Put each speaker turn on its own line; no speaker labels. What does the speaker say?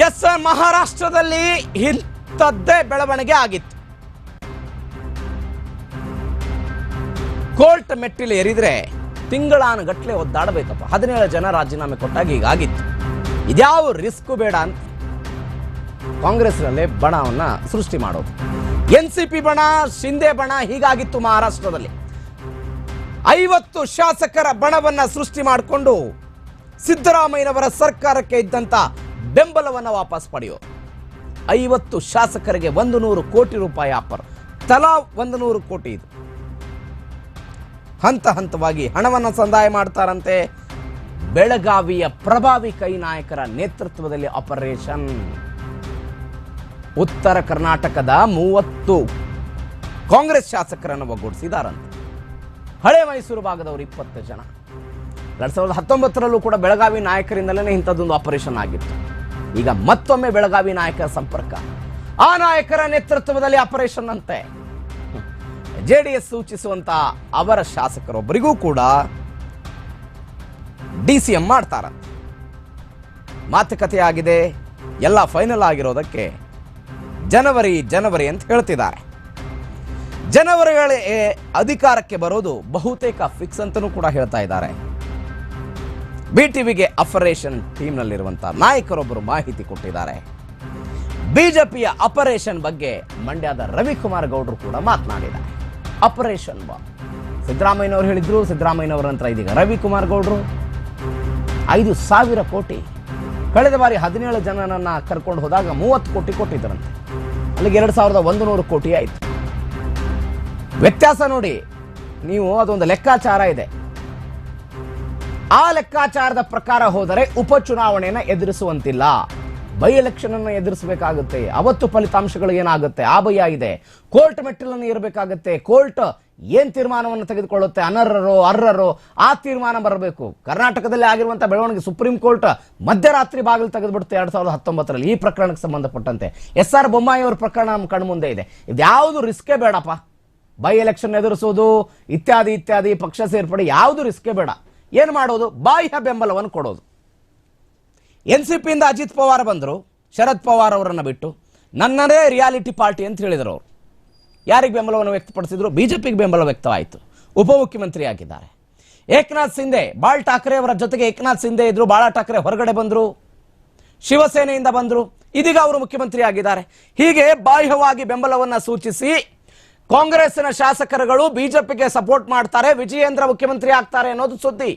S ಮಹಾರಾಷ್ಟ್ರದಲ್ಲಿ ಇಂಥದ್ದೇ ಬೆಳವಣಿಗೆ ಆಗಿತ್ತು. ಕೋರ್ಟ್ ಮೆಟ್ಟಿಲು ಏರಿದ್ರೆ ತಿಂಗಳಾನುಗಟ್ಟಲೆ ಒದ್ದಾಡಬೇಕಪ್ಪ. ಹದಿನೇಳು ಜನ ರಾಜೀನಾಮೆ ಕೊಟ್ಟಾಗ ಹೀಗಾಗಿತ್ತು ಇದ್ಯಾವ ರಿಸ್ಕ್ ಬೇಡ ಅಂತ ಕಾಂಗ್ರೆಸ್ನಲ್ಲಿ ಬಣವನ್ನು ಸೃಷ್ಟಿ ಮಾಡೋದು. ಎನ್ ಸಿ ಪಿ ಬಣ ಶಿಂದೆ ಬಣ ಹೀಗಾಗಿತ್ತು ಮಹಾರಾಷ್ಟ್ರದಲ್ಲಿ. ಐವತ್ತು ಶಾಸಕರ ಬಣವನ್ನು ಸೃಷ್ಟಿ ಮಾಡಿಕೊಂಡು ಸಿದ್ದರಾಮಯ್ಯನವರ ಸರ್ಕಾರಕ್ಕೆ ಇದ್ದಂತ ಬೆಂಬಲವನ್ನ ವಾಪಸ್ ಪಡೆಯೋ. ಐವತ್ತು ಶಾಸಕರಿಗೆ ಒಂದು ನೂರು ಕೋಟಿ ರೂಪಾಯಿ ಆಫರ್. ತಲಾ ಒಂದು ನೂರು ಕೋಟಿ ಇದು. ಹಂತ ಹಂತವಾಗಿ ಹಣವನ್ನು ಸಂದಾಯ ಮಾಡ್ತಾರಂತೆ. ಬೆಳಗಾವಿಯ ಪ್ರಭಾವಿ ಕೈ ನಾಯಕರ ನೇತೃತ್ವದಲ್ಲಿ ಆಪರೇಷನ್. ಉತ್ತರ ಕರ್ನಾಟಕದ ಮೂವತ್ತು ಕಾಂಗ್ರೆಸ್ ಶಾಸಕರನ್ನು ಒಗ್ಗೂಡಿಸಿದಾರಂತೆ. ಹಳೆ ಮೈಸೂರು ಭಾಗದವರು ಇಪ್ಪತ್ತು ಜನ. ಎರಡ್ ಸಾವಿರದ ಹತ್ತೊಂಬತ್ತರಲ್ಲೂ ಕೂಡ ಬೆಳಗಾವಿ ನಾಯಕರಿಂದಲೇ ಇಂಥದ್ದೊಂದು ಆಪರೇಷನ್ ಆಗಿತ್ತು. ಈಗ ಮತ್ತೊಮ್ಮೆ ಬೆಳಗಾವಿ ನಾಯಕರ ಸಂಪರ್ಕ. ಆ ನಾಯಕರ ನೇತೃತ್ವದಲ್ಲಿ ಆಪರೇಷನ್ ಅಂತೆ. ಜೆ ಡಿ ಎಸ್ ಸೂಚಿಸುವಂತ ಅವರ ಶಾಸಕರೊಬ್ಬರಿಗೂ ಕೂಡ ಡಿ ಸಿ ಎಂ ಮಾಡ್ತಾರ. ಮಾತುಕತೆ ಆಗಿದೆ. ಎಲ್ಲ ಫೈನಲ್ ಆಗಿರೋದಕ್ಕೆ ಜನವರಿ ಜನವರಿ ಅಂತ ಹೇಳ್ತಿದ್ದಾರೆ. ಜನವರಿಗಳೇ ಅಧಿಕಾರಕ್ಕೆ ಬರೋದು ಬಹುತೇಕ ಫಿಕ್ಸ್ ಅಂತಲೂ ಕೂಡ ಹೇಳ್ತಾ ಇದ್ದಾರೆ. ಬಿ ಟಿವಿಗೆ ಅಪರೇಷನ್ ಟೀಮ್ನಲ್ಲಿರುವಂಥ ನಾಯಕರೊಬ್ಬರು ಮಾಹಿತಿ ಕೊಟ್ಟಿದ್ದಾರೆ. ಬಿಜೆಪಿಯ ಆಪರೇಷನ್ ಬಗ್ಗೆ ಮಂಡ್ಯದ ರವಿಕುಮಾರ್ ಗೌಡರು ಕೂಡ ಮಾತನಾಡಿದ್ದಾರೆ. ಆಪರೇಷನ್ ಬಾ. ಸಿದ್ದರಾಮಯ್ಯನವರು ಹೇಳಿದ್ರು, ಸಿದ್ದರಾಮಯ್ಯನವರ ನಂತರ ಇದೀಗ ರವಿಕುಮಾರ್ ಗೌಡರು. ಐದು ಸಾವಿರ ಕೋಟಿ. ಕಳೆದ ಬಾರಿ ಹದಿನೇಳು ಜನನನ್ನ ಕರ್ಕೊಂಡು ಹೋದಾಗ ಮೂವತ್ತು ಕೋಟಿ ಕೊಟ್ಟಿದ್ದರಂತೆ. ಅಲ್ಲಿಗೆ ಎರಡು ಸಾವಿರದ ಒಂದು ನೂರು ಕೋಟಿ ಆಯಿತು. ವ್ಯತ್ಯಾಸ ನೋಡಿ, ನೀವು ಅದೊಂದು ಲೆಕ್ಕಾಚಾರ ಇದೆ. ಆ ಲೆಕ್ಕಾಚಾರದ ಪ್ರಕಾರ ಹೋದರೆ ಉಪಚುನಾವಣೆಯನ್ನು ಎದುರಿಸುವಂತಿಲ್ಲ. ಬೈ ಎಲೆಕ್ಷನ್ ಅನ್ನು ಎದುರಿಸಬೇಕಾಗುತ್ತೆ. ಅವತ್ತು ಫಲಿತಾಂಶಗಳು ಏನಾಗುತ್ತೆ? ಆ ಭಯ ಇದೆ. ಕೋರ್ಟ್ ಮೆಟ್ಟಿಲನ್ನು ಇರಬೇಕಾಗುತ್ತೆ ಕೋರ್ಟ್ ಏನ್ ತೀರ್ಮಾನವನ್ನು ತೆಗೆದುಕೊಳ್ಳುತ್ತೆ? ಅನರ್ಹರು, ಅರ್ಹರು, ಆ ತೀರ್ಮಾನ ಬರಬೇಕು. ಕರ್ನಾಟಕದಲ್ಲಿ ಆಗಿರುವಂತಹ ಬೆಳವಣಿಗೆ ಸುಪ್ರೀಂ ಕೋರ್ಟ್ ಮಧ್ಯರಾತ್ರಿ ಬಾಗಿಲು ತೆಗೆದುಬಿಡುತ್ತೆ ಎರಡ್ ಸಾವಿರದ ಹತ್ತೊಂಬತ್ತರಲ್ಲಿ. ಈ ಪ್ರಕರಣಕ್ಕೆ ಸಂಬಂಧಪಟ್ಟಂತೆ. ಎಸ್ ಆರ್ ಬೊಮ್ಮಾಯಿ ಅವರ ಪ್ರಕರಣ ನಮ್ಮ ಕಣ್ಮುಂದೆ ಇದೆ. ಇದ್ಯಾವುದು ರಿಸ್ಕೇ ಬೇಡಪ್ಪ. ಬೈ ಎಲೆಕ್ಷನ್ ಎದುರಿಸೋದು, ಇತ್ಯಾದಿ ಇತ್ಯಾದಿ ಪಕ್ಷ ಸೇರ್ಪಡೆ ಯಾವುದು ರಿಸ್ಕೇ ಬೇಡ. ಏನು ಮಾಡೋದು? ಬಾಹ್ಯ ಬೆಂಬಲವನ್ನು ಕೊಡೋದು. ಎನ್ ಸಿ ಪಿಯಿಂದ ಅಜಿತ್ ಪವಾರ್ ಬಂದರು, ಶರದ್ ಪವಾರ್ ಅವರನ್ನು ಬಿಟ್ಟು. ನನ್ನದೇ ರಿಯಾಲಿಟಿ ಪಾರ್ಟಿ ಅಂತ ಹೇಳಿದರು ಅವರು. ಯಾರಿಗೆ ಬೆಂಬಲವನ್ನು ವ್ಯಕ್ತಪಡಿಸಿದ್ರು? ಬಿ ಜೆ ಪಿಗೆ ಬೆಂಬಲ ವ್ಯಕ್ತವಾಯಿತು. ಉಪಮುಖ್ಯಮಂತ್ರಿ ಆಗಿದ್ದಾರೆ. ಏಕನಾಥ್ ಸಿಂಧೆ, ಬಾಳ್ ಠಾಕ್ರೆ ಅವರ ಜೊತೆಗೆ ಏಕನಾಥ್ ಸಿಂಧೆ ಇದ್ರು, ಬಾಳಾ ಠಾಕ್ರೆ ಹೊರಗಡೆ ಬಂದರು. ಶಿವಸೇನೆಯಿಂದ ಬಂದರು. ಇದೀಗ ಅವರು ಮುಖ್ಯಮಂತ್ರಿ ಆಗಿದ್ದಾರೆ. ಹೀಗೆ ಬಾಹ್ಯವಾಗಿ ಬೆಂಬಲವನ್ನು ಸೂಚಿಸಿ ಕಾಂಗ್ರೆಸ್ಸಿನ ಶಾಸಕರುಗಳು ಬಿಜೆಪಿಗೆ ಸಪೋರ್ಟ್ ಮಾಡ್ತಾರೆ ವಿಜಯೇಂದ್ರ ಮುಖ್ಯಮಂತ್ರಿ ಆಗ್ತಾರೆ ಅನ್ನೋದು ಸುದ್ದಿ.